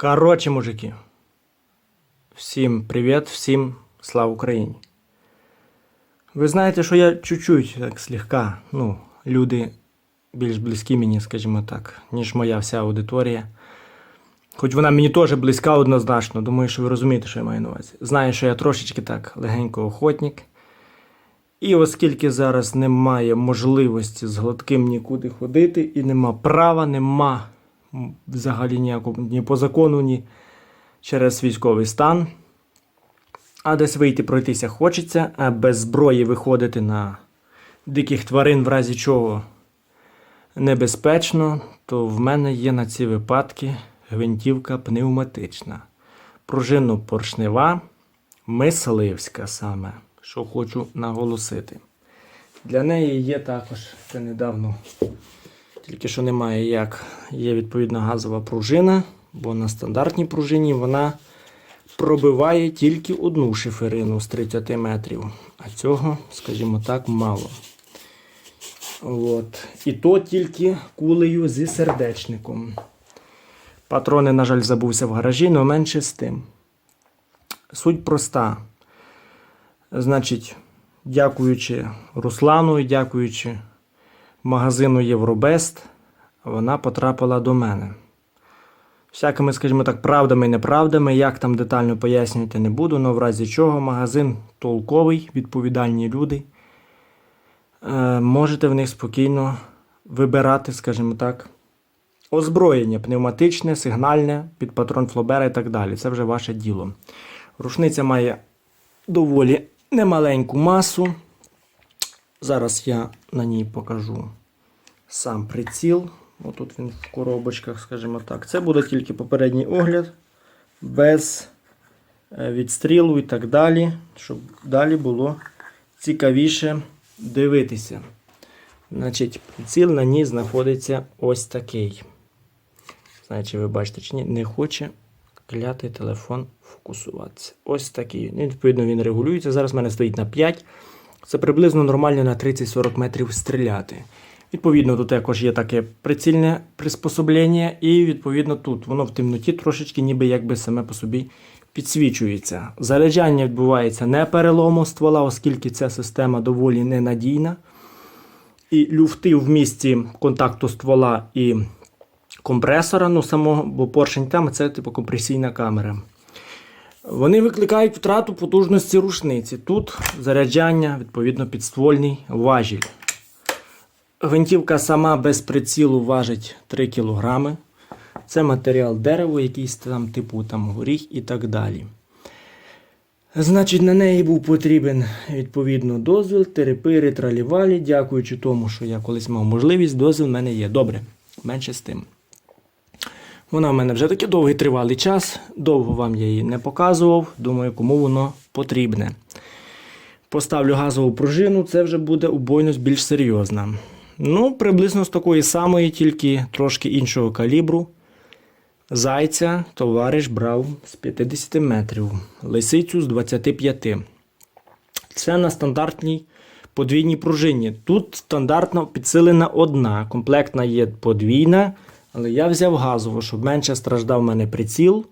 Короче, мужики. Всім привіт, всім слава Україні. Ви знаєте, що я чуть-чуть так слегка, ну, люди більш близькі мені, скажімо так, ніж моя вся аудиторія. Хоч вона мені теж близька однозначно, думаю, що ви розумієте, що я маю на увазі. Знаю, що я трошечки так легенько охотник. І оскільки зараз немає можливості з гладким нікуди ходити, і нема права, нема взагалі ніякого ні по закону, ні через військовий стан. А десь вийти пройтися хочеться, а без зброї виходити на диких тварин, в разі чого небезпечно, то в мене є на ці випадки гвинтівка пневматична. Пружинно поршнева, мисливська саме, що хочу наголосити. Для неї є також, це недавно, тільки що немає як, є відповідна газова пружина, бо на стандартній пружині вона пробиває тільки одну шиферину з 30 метрів, а цього, скажімо так, мало. От. І то тільки кулею зі сердечником. Патрони, на жаль, забувся в гаражі, але менше з тим. Суть проста. Значить, дякуючи Руслану і дякуючи магазину Євробест, вона потрапила до мене. Всякими, скажімо так, правдами і неправдами, як там детально пояснювати не буду, але в разі чого магазин толковий, відповідальні люди. Е, можете в них спокійно вибирати, скажімо так, озброєння пневматичне, сигнальне, під патрон флобера і так далі. Це вже ваше діло. Рушниця має доволі немаленьку масу. Зараз я на ній покажу сам приціл. Отут він в коробочках, скажімо так. Це буде тільки попередній огляд, без е, відстрілу і так далі, щоб далі було цікавіше дивитися. Значить, приціл на ній знаходиться ось такий. Знаєте, ви бачите, чи ні, не хоче клятий телефон фокусуватися. Ось такий. Ну, Відповідно, він регулюється. Зараз в мене стоїть на 5. Це приблизно нормально на 30-40 метрів стріляти. Відповідно, тут також є таке прицільне приспособлення, і відповідно тут воно в темноті трошечки ніби якби саме по собі підсвічується. Заряджання відбувається не перелому ствола, оскільки ця система доволі ненадійна. І люфти в місці контакту ствола і компресора, ну самого, бо поршень там це типу компресійна камера. Вони викликають втрату потужності рушниці. Тут заряджання, відповідно, підствольний важіль. Гвинтівка сама без прицілу важить 3 кг. Це матеріал дерево, якийсь там типу там горіх і так далі. Значить, на неї був потрібен відповідно дозвіл, терепири, тралівалі. Дякуючи тому, що я колись мав можливість, дозвіл в мене є. Добре, менше з тим. Вона в мене вже такий довгий тривалий час. Довго вам я її не показував. Думаю, кому воно потрібне. Поставлю газову пружину, це вже буде убойність більш серйозна. Ну, приблизно з такої самої, тільки трошки іншого калібру. Зайця товариш брав з 50 метрів, лисицю з 25. Це на стандартній подвійній пружині. Тут стандартно підсилена одна. Комплектна є подвійна, але я взяв газову, щоб менше страждав мене приціл.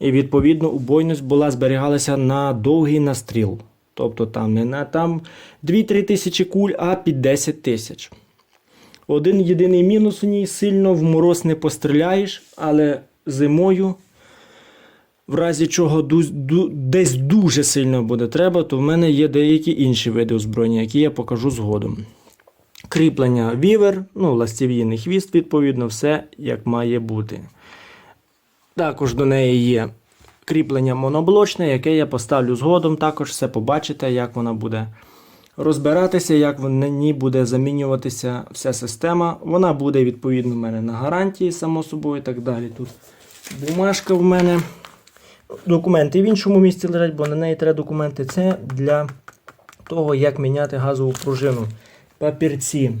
І відповідно убойність була зберігалася на довгий настріл. Тобто там не на там 2-3 тисячі куль, а під 10 тисяч. Один єдиний мінус у ній сильно в мороз не постріляєш, але зимою, в разі чого десь дуже сильно буде треба, то в мене є деякі інші види озброєння, які я покажу згодом. Кріплення вівер, ну, ластів'їний хвіст, відповідно, все як має бути. Також до неї є кріплення моноблочне, яке я поставлю згодом. Також все побачите, як вона буде розбиратися, як в ній буде замінюватися вся система. Вона буде відповідно в мене на гарантії, само собою, і так далі. Тут бумажка в мене. Документи в іншому місці лежать, бо на неї треба документи. Це для того, як міняти газову пружину. Папірці.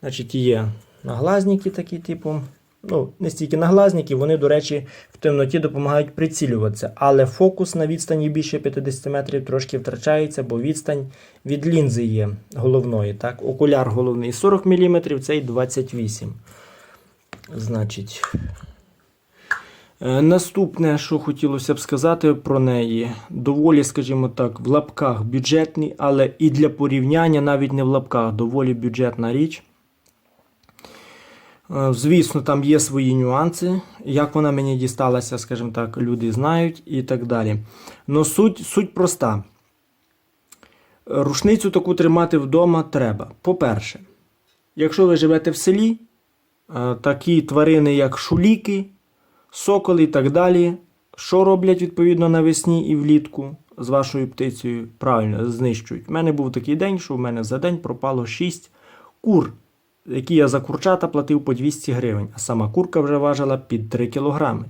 Значить, є наглазники такі типу. Ну, не стільки наглазники, вони, до речі, в темноті допомагають прицілюватися. Але фокус на відстані більше 50 метрів трошки втрачається, бо відстань від лінзи є головної. Так? Окуляр головний 40 мм, цей 28 Значить, Наступне, що хотілося б сказати про неї, доволі, скажімо так, в лапках бюджетний, але і для порівняння, навіть не в лапках, доволі бюджетна річ. Е, Звісно, там є свої нюанси. Як вона мені дісталася, скажімо так, люди знають і так далі. Но суть, суть проста. Рушницю таку тримати вдома треба. По-перше, якщо ви живете в селі, е, такі тварини, як шуліки, соколи і так далі, що роблять відповідно навесні і влітку з вашою птицею? Правильно, знищують. У мене був такий день, що в мене за день пропало 6 кур, які я за курчата платив по 200 гривень, а сама курка вже важила під 3 кілограми.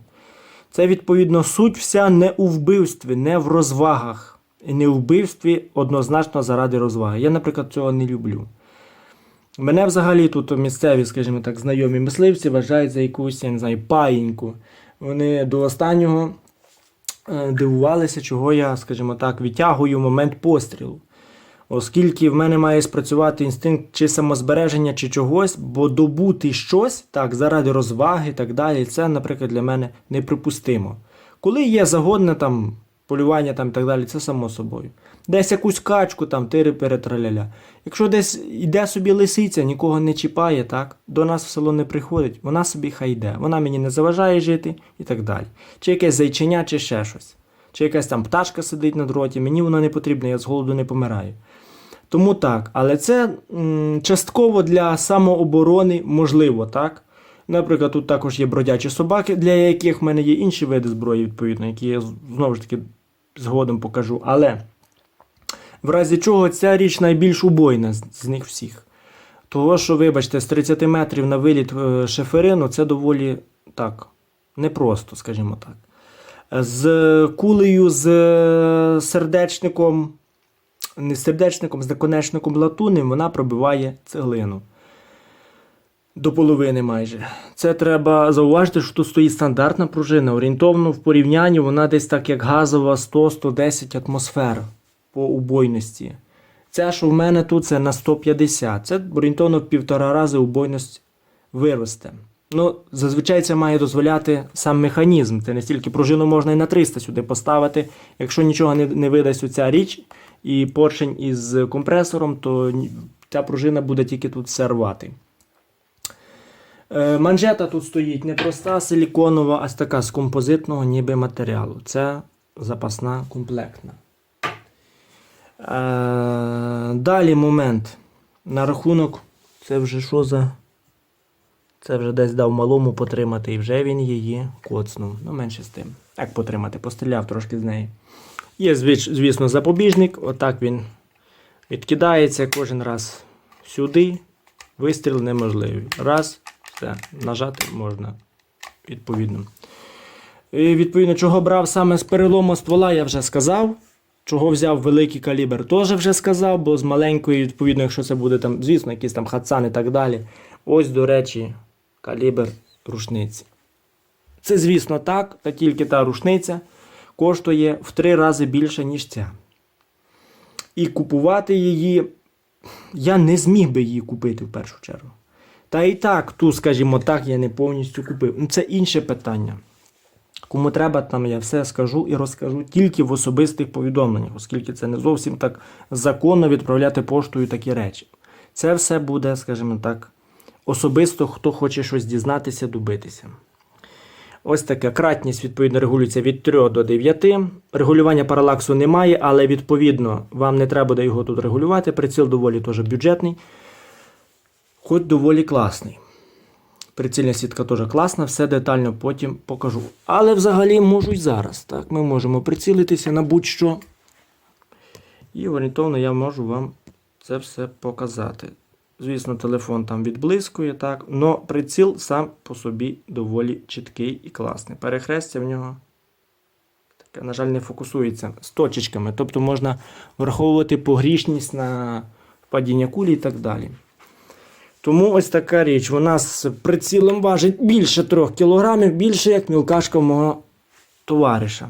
Це, відповідно, суть вся не у вбивстві, не в розвагах. І не у вбивстві однозначно заради розваги. Я, наприклад, цього не люблю. Мене взагалі тут місцеві, скажімо так, знайомі мисливці вважають за якусь, я не знаю, паїньку. Вони до останнього е, дивувалися, чого я, скажімо так, відтягую момент пострілу. Оскільки в мене має спрацювати інстинкт чи самозбереження, чи чогось, бо добути щось так, заради розваги і так далі, це, наприклад, для мене неприпустимо. Коли є загодне там полювання там і так далі, це само собою. Десь якусь качку там тири перетраляля. Якщо десь йде собі лисиця, нікого не чіпає, так, до нас в село не приходить, вона собі хай йде. Вона мені не заважає жити і так далі. Чи якесь зайченя, чи ще щось. Чи якась там пташка сидить на дроті, мені воно не потрібно, я з голоду не помираю. Тому так, але це м, частково для самооборони можливо, так? Наприклад, тут також є бродячі собаки, для яких в мене є інші види зброї, відповідно, які я знову ж таки згодом покажу. Але в разі чого ця річ найбільш убойна з, них всіх. Того, що, вибачте, з 30 метрів на виліт е, шеферину, це доволі так, непросто, скажімо так. З кулею, з е, сердечником, не з сердечником, з наконечником латунним вона пробиває цеглину. До половини майже. Це треба зауважити, що тут стоїть стандартна пружина. Орієнтовно в порівнянні вона десь так як газова 100-110 атмосфер по убойності. Це, що в мене тут, це на 150. Це орієнтовно в півтора рази убойність виросте. Ну, зазвичай це має дозволяти сам механізм. Це не стільки пружину можна і на 300 сюди поставити. Якщо нічого не, не видасть оця річ і поршень із компресором, то ця пружина буде тільки тут все рвати. Е, Манжета тут стоїть не проста силіконова, а така з композитного ніби матеріалу. Це запасна комплектна. Е, Далі момент. На рахунок, це вже що за. Це вже десь дав малому потримати, і вже він її коцнув. Ну, менше з тим. Як потримати, постріляв трошки з неї. Є, звісно, запобіжник. Отак він відкидається кожен раз сюди. Вистріл неможливий. Раз, все, нажати можна. Відповідно. І, відповідно, чого брав саме з перелому ствола, я вже сказав. Чого взяв великий калібр, теж вже сказав, бо з маленької, відповідно, якщо це буде там, звісно, якісь там хацан і так далі. Ось, до речі, калібр рушниці. Це, звісно, так, та тільки та рушниця коштує в три рази більше, ніж ця. І купувати її я не зміг би її купити в першу чергу. Та і так, ту, скажімо так, я не повністю купив. Це інше питання. Кому треба, там я все скажу і розкажу тільки в особистих повідомленнях, оскільки це не зовсім так законно відправляти поштою такі речі. Це все буде, скажімо так, особисто, хто хоче щось дізнатися, добитися. Ось таке. Кратність, відповідно, регулюється від 3 до 9. Регулювання паралаксу немає, але відповідно вам не треба буде його тут регулювати. Приціл доволі теж бюджетний, хоч доволі класний. Прицільна сітка теж класна, все детально потім покажу. Але взагалі можу й зараз. Так, Ми можемо прицілитися на будь-що. І орієнтовно я можу вам це все показати. Звісно, телефон там відблискує, так, але приціл сам по собі доволі чіткий і класний. Перехрестя в нього таке, на жаль, не фокусується з точечками. Тобто можна враховувати погрішність на падіння кулі і так далі. Тому ось така річ. Вона з прицілом важить більше 3 кг, більше як мілкашка мого товариша.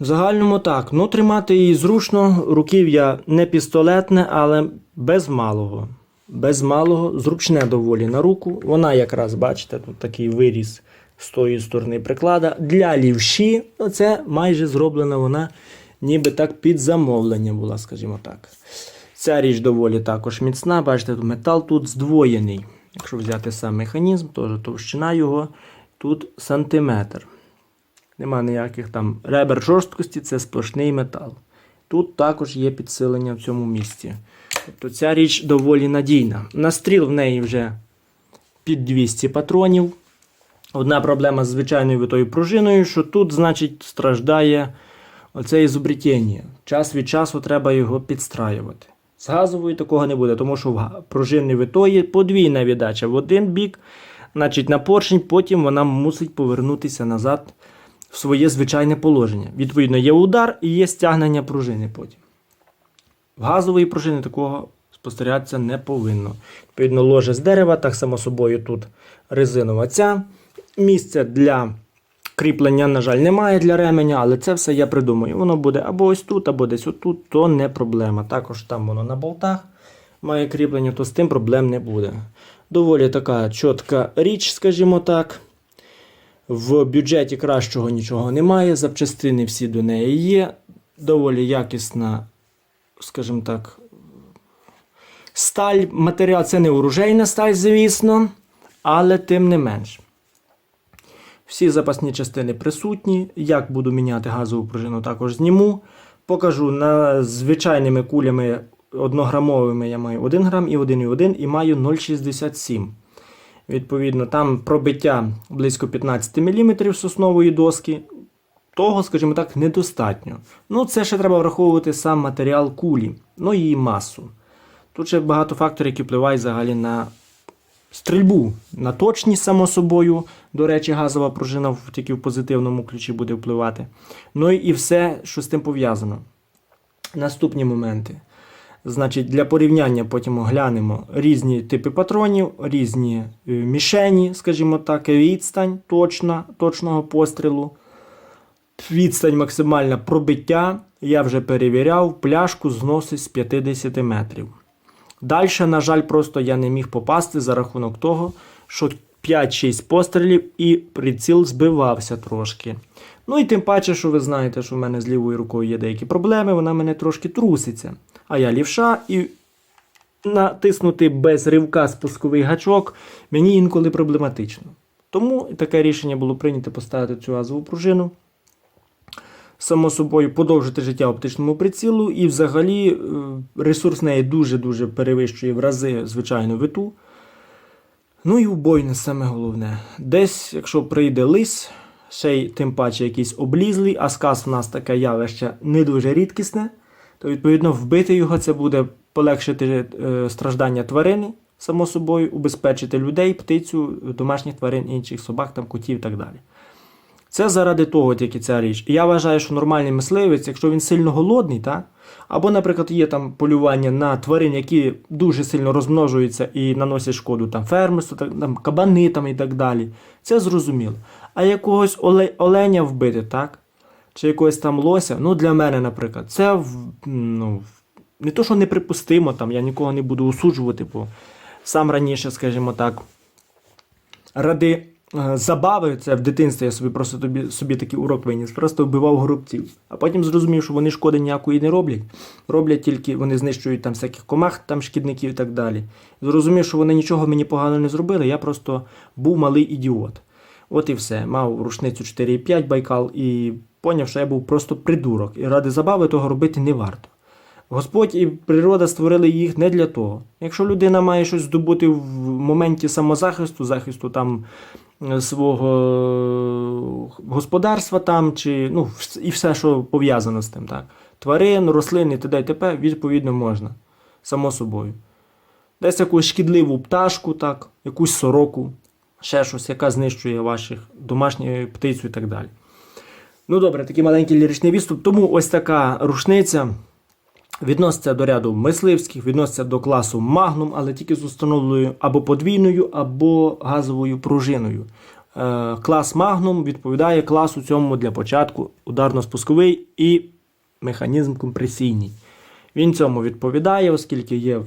В загальному так. Ну, тримати її зручно. Руків'я не пістолетне, але без малого. Без малого, зручне доволі на руку. Вона якраз, бачите, тут такий виріз з тої сторони приклада. Для лівші, це майже зроблена вона ніби так під замовлення була, скажімо так. Ця річ доволі також міцна. Бачите, метал тут здвоєний. Якщо взяти сам механізм, теж товщина його тут сантиметр. Нема ніяких там ребер жорсткості, це сплошний метал. Тут також є підсилення в цьому місці. Тобто ця річ доволі надійна. Настріл в неї вже під 200 патронів. Одна проблема з звичайною витою пружиною, що тут, значить, страждає оце ізобретіння. Час від часу треба його підстраювати. З газовою такого не буде, тому що в пружинній витої подвійна віддача в один бік, значить на поршень, потім вона мусить повернутися назад в своє звичайне положення. Відповідно, є удар і є стягнення пружини потім. В газової пружини такого спостерігатися не повинно. Відповідно, ложе з дерева, так само собою тут резинова ця. Місця для кріплення, на жаль, немає для ременя, але це все я придумаю. Воно буде або ось тут, або десь отут, то не проблема. Також там воно на болтах має кріплення, то з тим проблем не буде. Доволі така чітка річ, скажімо так. В бюджеті кращого нічого немає, запчастини всі до неї є. Доволі якісна, скажімо так, сталь. Матеріал це не оружейна сталь, звісно, але тим не менш. Всі запасні частини присутні. Як буду міняти газову пружину, також зніму. Покажу на звичайними кулями однограмовими я маю 1 грам і 1,1 і маю 0,67. Відповідно, там пробиття близько 15 мм соснової доски. Того, скажімо так, недостатньо. Ну, це ще треба враховувати сам матеріал кулі, ну і її масу. Тут ще багато факторів, які впливають взагалі на стрільбу, на точність, само собою. До речі, газова пружина тільки в позитивному ключі буде впливати. Ну і все, що з тим пов'язано. Наступні моменти. Значить, для порівняння потім оглянемо різні типи патронів, різні е, мішені, скажімо так, відстань точна, точного пострілу. Відстань максимальна пробиття. Я вже перевіряв, пляшку зносить з 50 метрів. Далі, на жаль, просто я не міг попасти за рахунок того, що 5-6 пострілів і приціл збивався трошки. Ну і тим паче, що ви знаєте, що в мене з лівою рукою є деякі проблеми, вона мене трошки труситься. А я лівша і натиснути без ривка спусковий гачок мені інколи проблематично. Тому таке рішення було прийнято поставити цю газову пружину. Само собою подовжити життя оптичному прицілу, і взагалі е, ресурс неї дуже-дуже перевищує в рази звичайну виту. Ну і убойне саме головне. Десь, якщо прийде лис, ще й тим паче якийсь облізлий, а сказ в нас таке явище не дуже рідкісне, то відповідно вбити його це буде полегшити е, страждання тварини, само собою, убезпечити людей, птицю, домашніх тварин, інших собак, там, котів і так далі. Це заради того тільки ця річ. І я вважаю, що нормальний мисливець, якщо він сильно голодний, так? або, наприклад, є там полювання на тварин, які дуже сильно розмножуються і наносять шкоду там фермерству, там, кабани там, і так далі. Це зрозуміло. А якогось оле- оленя вбити, так? Чи якогось там лося, ну для мене, наприклад, це ну, не то, що неприпустимо, там, я нікого не буду осуджувати, бо сам раніше, скажімо так, ради забави, це в дитинстві я собі просто тобі, собі такий урок виніс, просто вбивав горобців. А потім зрозумів, що вони шкоди ніякої не роблять. Роблять тільки, вони знищують там всяких комах, там шкідників і так далі. Зрозумів, що вони нічого мені погано не зробили, я просто був малий ідіот. От і все. Мав рушницю 4,5 байкал і поняв, що я був просто придурок. І ради забави того робити не варто. Господь і природа створили їх не для того. Якщо людина має щось здобути в моменті самозахисту, захисту там е, свого господарства там, чи ну, і все, що пов'язано з тим, так. Тварин, рослин і т.д. і т.п. відповідно можна. Само собою. Десь якусь шкідливу пташку, так, якусь сороку, ще щось, яка знищує ваших домашню птицю і так далі. Ну добре, такий маленький ліричний відступ. Тому ось така рушниця. Відноситься до ряду мисливських, відноситься до класу Magnum, але тільки з установленою або подвійною, або газовою пружиною. Е, клас Magnum відповідає класу цьому для початку ударно-спусковий і механізм компресійний. Він цьому відповідає, оскільки є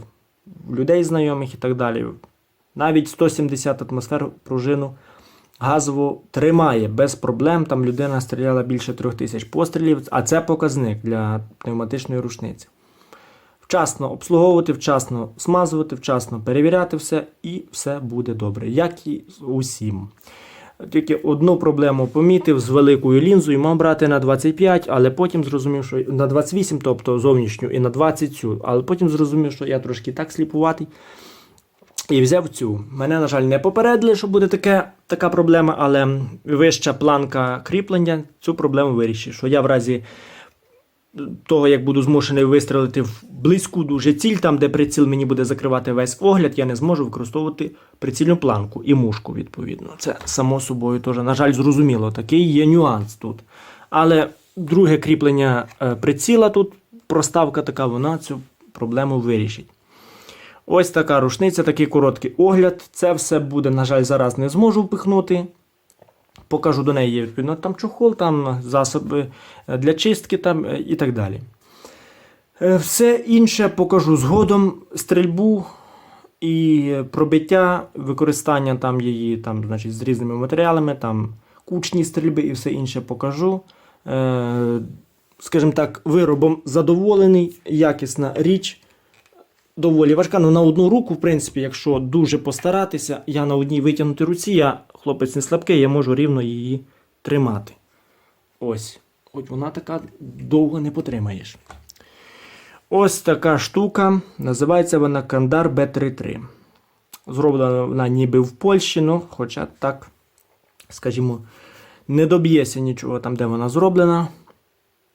в людей знайомих і так далі. Навіть 170 атмосфер пружину газово тримає без проблем. Там людина стріляла більше трьох тисяч пострілів, а це показник для пневматичної рушниці. Вчасно обслуговувати, вчасно смазувати, вчасно перевіряти все, і все буде добре, як і з усім. Тільки одну проблему помітив з великою лінзою, мав брати на 25, але потім зрозумів, що на 28, тобто зовнішню, і на 20 цю. Але потім зрозумів, що я трошки так сліпуватий. І взяв цю. Мене, на жаль, не попередили, що буде таке, така проблема, але вища планка кріплення цю проблему вирішить. Що я в разі того, як буду змушений вистрелити в близьку дуже ціль, там, де приціл мені буде закривати весь огляд, я не зможу використовувати прицільну планку і мушку, відповідно. Це само собою теж, на жаль, зрозуміло. Такий є нюанс тут. Але друге кріплення е, приціла тут, проставка така, вона цю проблему вирішить. Ось така рушниця, такий короткий огляд. Це все буде, на жаль, зараз не зможу впихнути. Покажу до неї відповідно там чохол, там засоби е, для чистки там, е, і так далі. Е, Все інше покажу згодом стрільбу і пробиття, використання там її там, значить, з різними матеріалами, там кучні стрільби і все інше покажу. Скажімо так, виробом задоволений, якісна річ. Доволі важка, ну на одну руку, в принципі, якщо дуже постаратися, я на одній витягнутій руці, я хлопець не слабкий, я можу рівно її тримати. Ось. Хоч вона така довго не потримаєш. Ось така штука. Називається вона Кандар B33. Зроблена вона ніби в Польщі, ну, хоча так, скажімо, не доб'ється нічого там, де вона зроблена.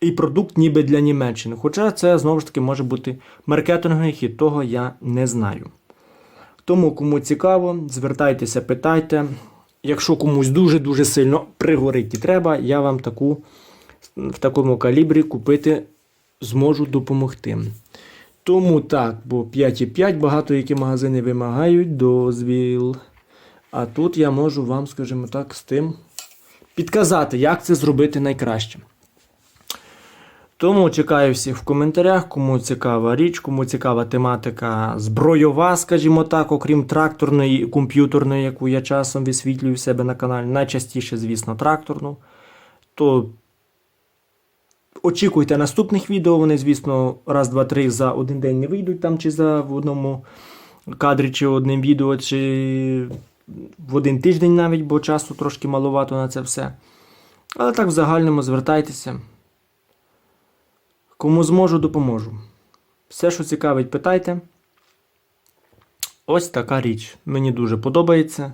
І продукт ніби для Німеччини. Хоча це знову ж таки може бути маркетинговий хід, того я не знаю. Тому, кому цікаво, звертайтеся, питайте. Якщо комусь дуже-дуже сильно пригорить і треба, я вам таку в такому калібрі купити зможу допомогти. Тому так, бо 5,5 багато які магазини вимагають дозвіл. А тут я можу вам, скажімо так, з тим підказати, як це зробити найкраще. Тому чекаю всіх в коментарях, кому цікава річ, кому цікава тематика збройова, скажімо так, окрім тракторної і комп'ютерної, яку я часом висвітлюю в себе на каналі. Найчастіше, звісно, тракторну. То очікуйте наступних відео. Вони, звісно, раз, два, три за один день не вийдуть там, чи за в одному кадрі, чи одним відео, чи в один тиждень навіть, бо часу трошки маловато на це все. Але так в загальному звертайтеся. Кому зможу, допоможу. Все, що цікавить, питайте. Ось така річ. Мені дуже подобається.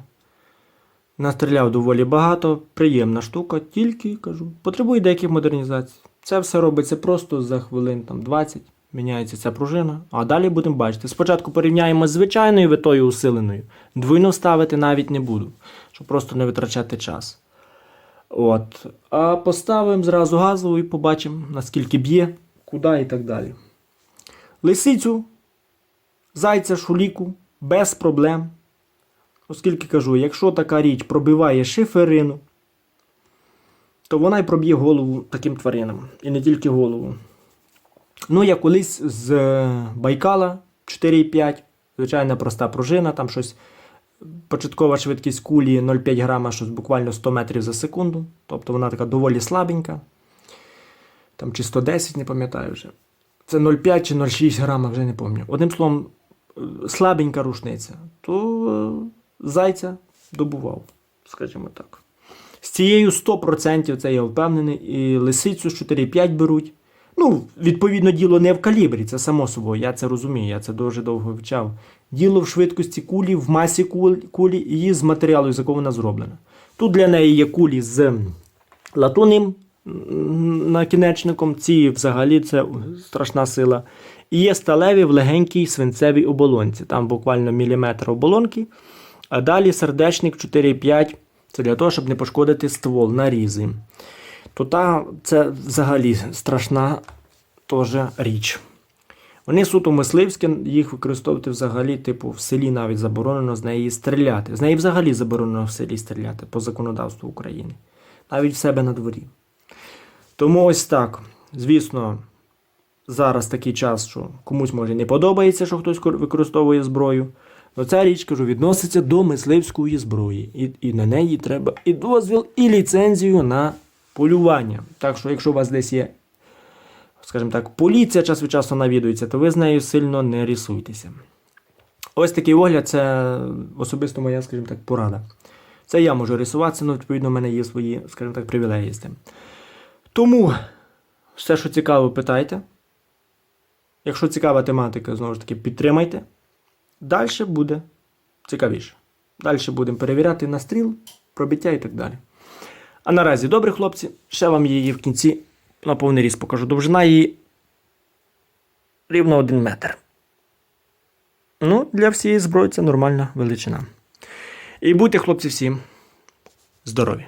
Настріляв доволі багато, приємна штука, тільки кажу, потребує деяких модернізацій. Це все робиться просто за хвилин там, 20, міняється ця пружина, а далі будемо бачити. Спочатку порівняємо з звичайною витою усиленою. Двойну ставити навіть не буду, щоб просто не витрачати час. От. А поставимо зразу газову і побачимо, наскільки б'є, куди і так далі. Лисицю, зайця, шуліку без проблем. Оскільки кажу, якщо така річ пробиває шиферину, то вона й проб'є голову таким тваринам. І не тільки голову. Ну, я колись з е, Байкала 4,5, звичайна проста пружина, там щось початкова швидкість кулі 0,5 грама, щось буквально 100 метрів за секунду. Тобто вона така доволі слабенька. Там чи 110, не пам'ятаю вже. Це 0,5 чи 0,6 грама, вже не пам'ятаю. Одним словом, е, слабенька рушниця. То е, зайця добував, скажімо так. З цією 100% це я впевнений, і лисицю з 4,5 беруть. Ну, відповідно, діло не в калібрі, це само собою, я це розумію, я це дуже довго вивчав. Діло в швидкості кулі, в масі кулі, і з матеріалу, з якого вона зроблена. Тут для неї є кулі з латунним накінечником, ці взагалі це страшна сила. І є сталеві в легенькій свинцевій оболонці. Там буквально міліметр оболонки. А далі сердечник 4,5 це для того, щоб не пошкодити ствол, нарізи. То та це взагалі страшна теж річ. Вони суто мисливські, їх використовувати взагалі, типу, в селі навіть заборонено з неї стріляти. З неї взагалі заборонено в селі стріляти по законодавству України. Навіть в себе на дворі. Тому ось так. Звісно, зараз такий час, що комусь може не подобається, що хтось використовує зброю. Но ця річ, кажу, відноситься до мисливської зброї. І, і на неї треба і дозвіл, і ліцензію на полювання. Так що, якщо у вас десь є, скажімо так, поліція час від часу навідується, то ви з нею сильно не рісуйтеся. Ось такий огляд, це особисто моя, скажімо так, порада. Це я можу рисуватися, але відповідно в мене є свої, скажімо так, привілеї з тим. Тому все, що цікаво, питайте. Якщо цікава тематика, знову ж таки, підтримайте. Далі буде цікавіше. Далі будемо перевіряти на стріл, пробиття і так далі. А наразі, добре, хлопці, ще вам її в кінці на повний ріст покажу. Довжина її рівно 1 метр. Ну, для всієї зброї це нормальна величина. І будьте, хлопці, всім здорові!